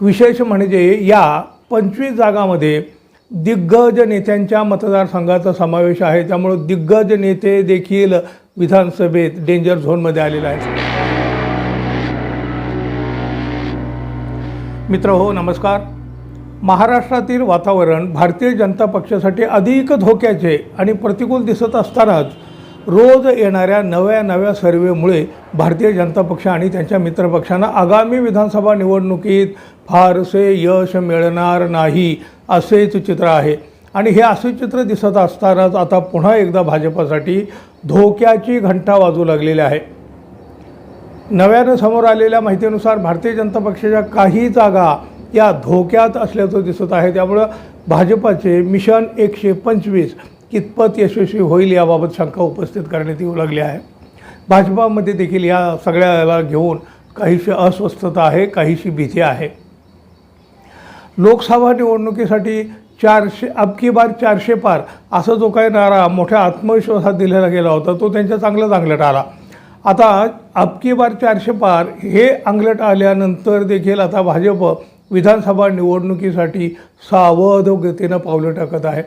विशेष म्हणजे या पंचवीस जागामध्ये दिग्गज नेत्यांच्या मतदारसंघाचा समावेश आहे. त्यामुळं दिग्गज नेते देखील विधानसभेत डेंजर झोनमध्ये आलेले आहेत. मित्र हो नमस्कार. महाराष्ट्रातील वातावरण भारतीय जनता पक्षासाठी अधिक धोक्याचे आणि प्रतिकूल दिसत असतानाच रोज येणाऱ्या नव्या नव्या सर्वेमुळे भारतीय जनता पक्ष आणि त्यांच्या मित्रपक्षांना आगामी विधानसभा निवडणुकीत फारसे यश मिळणार नाही असेच चित्र आहे. आणि हे असे चित्र दिसत असतानाच आता पुन्हा एकदा भाजपासाठी धोक्याची घंटा वाजू लागलेली आहे. नव्यानं समोर आलेल्या माहितीनुसार भारतीय जनता पक्षाच्या काही जागा या धोक्यात असल्याचं दिसत आहे. त्यामुळं भाजपाचे मिशन एकशे पंचवीस कितपत यशस्वी होईल याबाबत शंका उपस्थित करण्यात येऊ लागली आहे. भाजपामध्ये देखील या सगळ्याला घेऊन काहीशी अस्वस्थता आहे काहीशी भीती आहे. लोकसभा निवडणुकीसाठी चारशे अबकी बार चारशे पार असा जो काही नारा मोठ्या आत्मविश्वासात दिलेला गेला होता तो त्यांच्या चांगला चांगला आला. आता अबकी बार चारशे पार हे अंगलट आल्यानंतर देखील आता भाजप विधानसभा निवडणुकीसाठी सावध गतीनं पावलं टाकत आहे.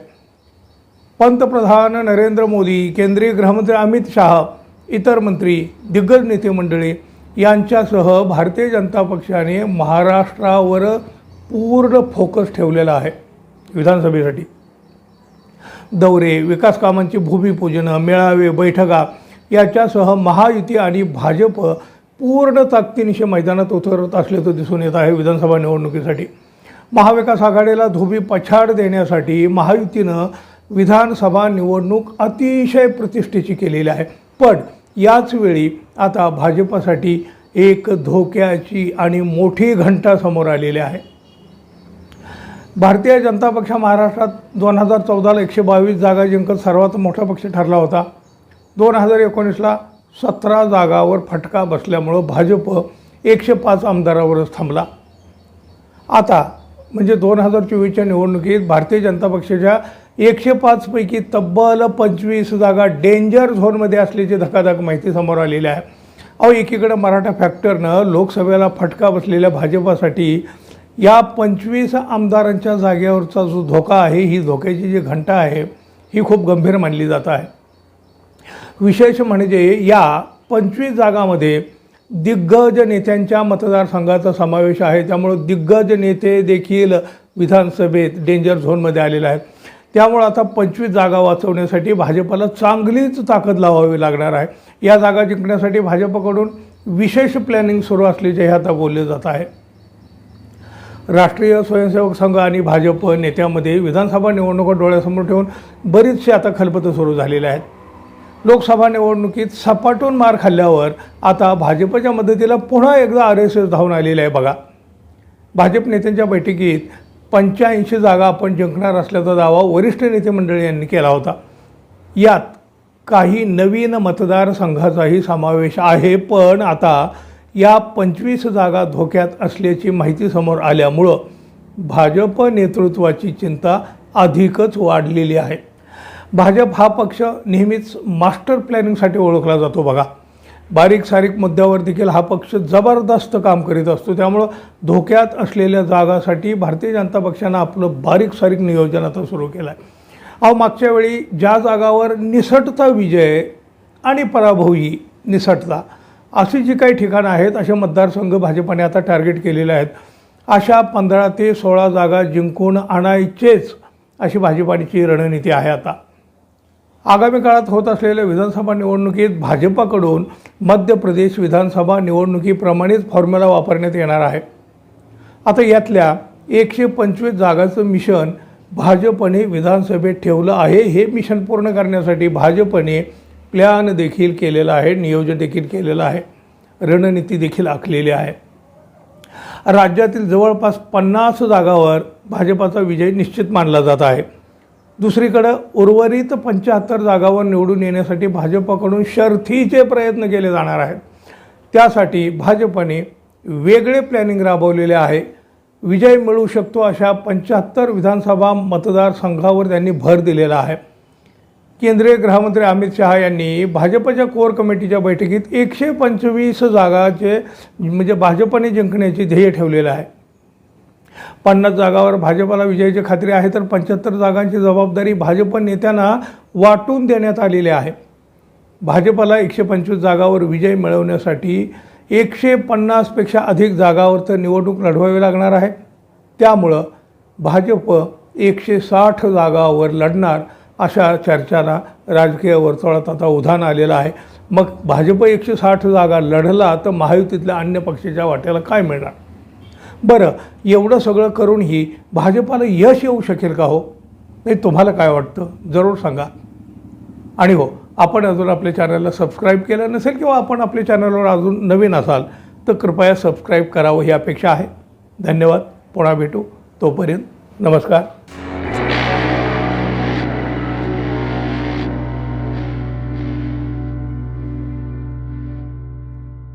पंतप्रधान नरेंद्र मोदी केंद्रीय गृहमंत्री अमित शाह इतर मंत्री दिग्गज नेते मंडळी यांच्यासह भारतीय जनता पक्षाने महाराष्ट्रावर पूर्ण फोकस ठेवलेला आहे विधानसभेसाठी. दौरे विकास कामांची भूमिपूजनं मेळावे बैठका याच्यासह महायुती आणि भाजप पूर्ण ताकदीनिशी मैदानात उतरत असल्याचं दिसून येत आहे विधानसभा निवडणुकीसाठी. महाविकास आघाडीला धोबी पछाड देण्यासाठी महायुतीनं विधानसभा निवडणूक अतिशय प्रतिष्ठेची केलेली आहे. पण याच वेळी आता भाजपासाठी एक धोक्याची आणि मोठी घंटा समोर आलेली आहे. भारतीय जनता पक्ष महाराष्ट्रात दोन हजार चौदाला एकशे बावीस जागा जिंकत सर्वात मोठा पक्ष ठरला होता. दोन हजार एकोणीसला सतरा जागावर फटका बसल्यामुळं भाजप एकशे पाच आमदारावरच थांबला. आता म्हणजे दोन हजार चोवीसच्या निवडणुकीत भारतीय जनता पक्षाच्या एकशे पाचपैकी तब्बल पंचवीस जागा डेंजर झोनमध्ये असल्याची धकाधक माहिती समोर आलेली आहे. अहो एकीकडं मराठा फॅक्टरनं लोकसभेला फटका बसलेल्या भाजपासाठी या पंचवीस आमदारांच्या जागेवरचा जो धोका आहे ही धोक्याची जी घंटा आहे ही खूप गंभीर मानली जात आहे. विशेष म्हणजे या पंचवीस जागामध्ये दिग्गज नेत्यांच्या मतदारसंघाचा समावेश आहे त्यामुळं दिग्गज नेते देखील विधानसभेत डेंजर झोनमध्ये आलेले आहेत. त्यामुळं आता पंचवीस जागा वाचवण्यासाठी भाजपला चांगलीच ताकद लावावी लागणार आहे. या जागा जिंकण्यासाठी भाजपकडून विशेष प्लॅनिंग सुरू असल्याचे हे आता बोलले जात आहे. राष्ट्रीय स्वयंसेवक संघ आणि भाजप नेत्यामध्ये विधानसभा निवडणुका डोळ्यासमोर ठेवून बरीचशी आता खलबतं सुरू झालेली आहेत. लोकसभा निवडणुकीत सपाटून मार खाल्ल्यावर आता भाजपच्या मदतीला पुन्हा एकदा आर एस एस धावून आलेलं आहे बघा. भाजप नेत्यांच्या बैठकीत पंच्याऐंशी जागा आपण जिंकणार असल्याचा दावा वरिष्ठ नेते मंडळी यांनी केला होता. यात काही नवीन मतदारसंघाचाही समावेश आहे पण आता या पंचवीस जागा धोक्यात असल्याची माहिती समोर आल्यामुळं भाजप नेतृत्वाची चिंता अधिकच वाढलेली आहे. भाजप हा पक्ष नेहमीच मास्टर प्लॅनिंगसाठी ओळखला जातो बघा. बारीक सारीक मुद्द्यावर देखील हा पक्ष जबरदस्त काम करीत असतो. त्यामुळं धोक्यात असलेल्या जागासाठी भारतीय जनता पक्षानं आपलं बारीक सारीक नियोजन आता सुरू केलं आहे अहो मागच्या वेळी ज्या जागावर निसटता विजय आणि पराभवही निसटता अशी जी काही ठिकाणं आहेत असे मतदारसंघ भाजपाने आता टार्गेट केलेले आहेत अशा पंधरा ते सोळा जागा जिंकून आणायचेच अशी भाजपाची रणनीती आहे आता. आगामी काळात होत असलेल्या विधानसभा निवडणुकीत भाजपाकडून मध्य प्रदेश विधानसभा निवडणुकीप्रमाणेच फॉर्म्युला वापरण्यात येणार आहे. आता यातल्या एकशे पंचवीस जागाचं मिशन भाजपने विधानसभेत ठेवलं आहे हे मिशन पूर्ण करण्यासाठी भाजपने प्लॅन देखील केलेला आहे नियोजन देखील केलेलं आहे. रणनीती देखील आखलेली आहे. राज्यातील जवळपास पन्नास जागावर भाजपाचा विजय निश्चित मानला जात आहे. दुसरीकडं उर्वरित पंच्याहत्तर जागावर निवडून येण्यासाठी भाजपकडून शर्थीचे प्रयत्न केले जाणार आहेत. त्यासाठी भाजपने वेगळे प्लॅनिंग राबवलेले आहे. विजय मिळू शकतो अशा पंच्याहत्तर विधानसभा मतदारसंघावर त्यांनी भर दिलेला आहे. केंद्रीय गृहमंत्री अमित शहा यांनी भाजपच्या कोर कमिटीच्या बैठकीत एकशे पंचवीस जागाचे म्हणजे भाजपने जिंकण्याचे ध्येय ठेवलेलं आहे. पन्नास जागावर भाजपाला विजयाची खात्री आहे तर पंच्याहत्तर जागांची जबाबदारी भाजप नेत्यांना वाटून देण्यात आलेली आहे. भाजपला एकशे पंचवीस जागावर विजय मिळवण्यासाठी एकशे पन्नासपेक्षा अधिक जागावर तर निवडणूक लढवावी लागणार आहे. त्यामुळं भाजप एकशे साठ जागावर लढणार अशा चर्चाला राजकीय वर्तुळात आता उधाण आलेलं आहे. मग भाजप एकशे साठ जागा लढला तर महायुतीतल्या अन्य पक्षाच्या वाट्याला काय मिळणार? बरं एवढं सगळं करूनही भाजपाला यश येऊ शकेल का हो? नाही तुम्हाला काय वाटतं? जरूर सांगा. आणि हो आपण अजून आपल्या चॅनलला सबस्क्राईब केलं नसेल किंवा आपण आपल्या चॅनलवर अजून नवीन असाल तर कृपया सबस्क्राईब करावं ही अपेक्षा आहे. धन्यवाद. पुन्हा भेटू. तोपर्यंत नमस्कार.